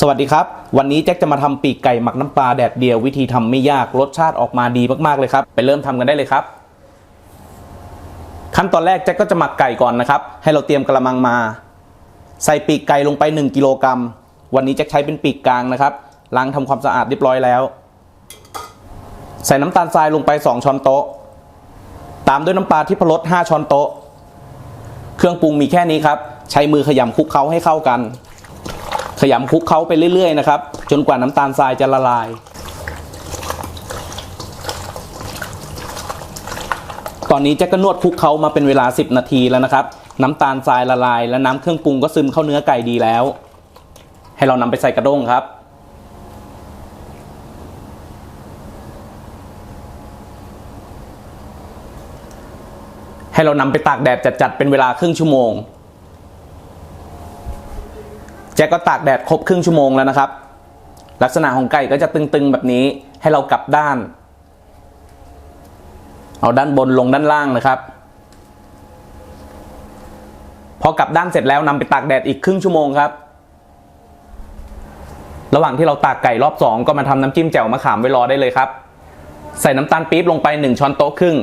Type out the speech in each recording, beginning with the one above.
สวัสดีครับ วันนี้แจ็คจะมาทำปีกไก่หมักน้ำปลาแดดเดียววิธีทำไม่ยากรสชาติออกมาดีมากๆเลยครับ ไปเริ่มทำกันได้เลยครับ ขั้นตอนแรกแจ็คก็จะหมักไก่ก่อนนะครับ ให้เราเตรียมกระมังมา ใส่ปีกไก่ลงไป 1กิโลกรัมวันนี้แจ็คใช้เป็นปีกกลางนะครับล้างทำความสะอาดเรียบร้อยแล้ว ใส่น้ำตาลทรายลงไป 2 ช้อนโต๊ะ ตามด้วยน้ำปลาที่พรส5ช้อนโต๊ะ เครื่องปรุงมีแค่นี้ครับใช้มือขยำคลุกเคล้าให้เข้ากัน ขยำคลุกเคล้าไปเรื่อยๆนะครับ จนกว่าน้ำตาลทรายจะละลาย ตอนนี้แจ็คก็นวดคลุกเคล้ามาเป็นเวลา 10 นาทีแล้วนะครับ น้ำตาลทรายละลาย และน้ำเครื่องปรุงก็ซึมเข้าเนื้อไก่ดีแล้ว ให้เรานำไปใส่กระด้งครับให้เรานำไปตากแดดจัดๆ เป็นเวลาครึ่งชั่วโมง แจ็คก็ตากแดดครบครึ่งชั่วโมงแล้วนะครับ ลักษณะของไก่ก็จะตึงๆแบบนี้ให้เรากลับด้าน เอาด้านบนลงด้านล่างนะครับ พอกลับด้านเสร็จแล้วนำไปตากแดดอีกครึ่งชั่วโมงครับ ระหว่างที่เราตากไก่รอบสองก็มาทำน้ำจิ้มแจ่วมะขามไว้รอได้เลยครับ ใส่น้ำตาลปี๊บลงไป 1 ช้อนโต๊ะครึ่ง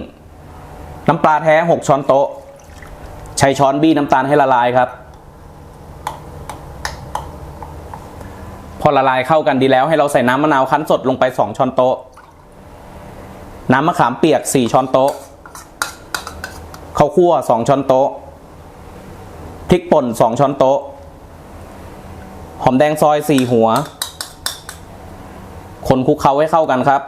น้ำปลาแท้ 6 ช้อนโต๊ะ ใช้ช้อนบี้น้ำตาลให้ละลายครับ พอละลายเข้ากันดีแล้วให้เราใส่น้ำมะนาวคั้นสดลงไป 2 ช้อนโต๊ะ น้ำมะขามเปียก 4 ช้อนโต๊ะข้าวคั่ว 2 ช้อนโต๊ะพริกป่น 2 ช้อนโต๊ะ หอมแดงซอย 4 หัว คนคลุกเคล้าให้เข้ากันครับ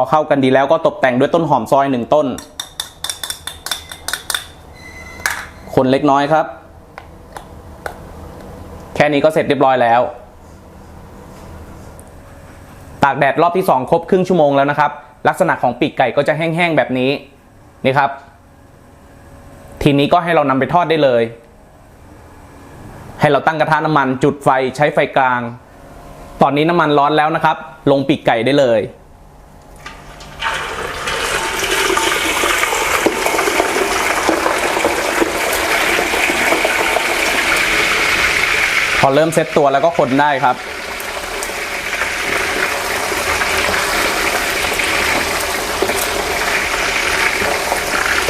อเข้ากันดีแล้วก็ตกแต่งด้วยต้นหอมซอยหนึ่งต้น คนเล็กน้อยครับ แค่นี้ก็เสร็จเรียบร้อยแล้ว ตากแดดรอบที่ 2 ครบครึ่งชั่วโมงแล้วนะครับ ลักษณะของปีกไก่ก็จะแห้งๆแบบนี้นี่ครับ ทีนี้ก็ให้เรานำไปทอดได้เลย ให้เราตั้งกระทะน้ำมันจุดไฟใช้ไฟกลาง ตอนนี้น้ำมันร้อนแล้วนะครับ ลงปีกไก่ได้เลย อเริ่มเซตตัวแล้วก็คนได้ครับ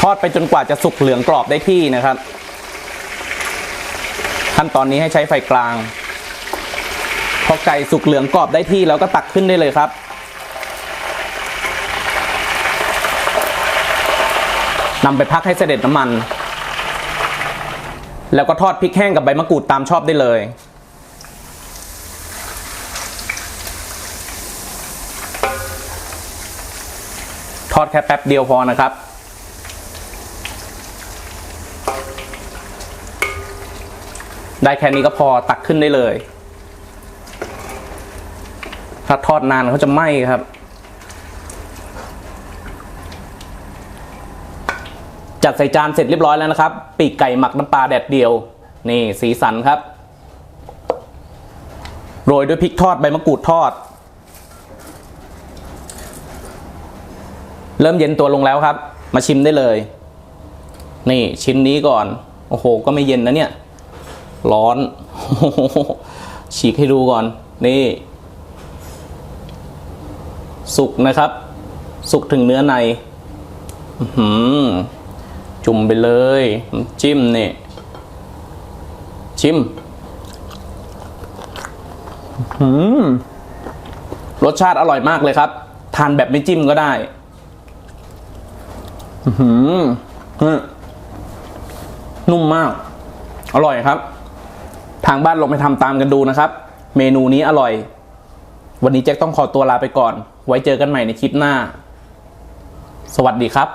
ทอดไปจนกว่าจะสุกเหลืองกรอบได้ที่นะครับ ขั้นตอนนี้ให้ใช้ไฟกลาง พอไก่สุกเหลืองกรอบได้ที่แล้วก็ตักขึ้นได้เลยครับนำไปพักให้เสด็จน้ำมัน แล้วก็ทอดพริกแห้งกับใบมะกรูดตามชอบได้เลย ทอดแค่แป๊บเดียวพอนะครับ ได้แค่นี้ก็พอตักขึ้นได้เลย ถ้าทอดนานเขาจะไหม้ครับ จัดใส่จานเสร็จเรียบร้อยแล้วนะครับ ปีกไก่หมักน้ำปลาแดดเดียว นี่สีสันครับ โรยด้วยพริกทอดใบมะกรูดทอด เริ่มเย็นตัวลงแล้วครับ มาชิมได้เลย นี่ชิ้นนี้ก่อน โอ้โห ก็ไม่เย็นนะเนี่ย ร้อน ฉีกให้ดูก่อน นี่ สุกนะครับ สุกถึงเนื้อในอื้อหือจุ่มไปเลย จิ้มนี่ ชิมหืมรสชาติอร่อยมากเลยครับ ทานแบบไม่จิ้มก็ได้ หืมนุ่มมาก อร่อยครับ ทางบ้านลองไปทำตามกันดูนะครับ เมนูนี้อร่อย วันนี้แจ็คต้องขอตัวลาไปก่อน ไว้เจอกันใหม่ในคลิปหน้า สวัสดีครับ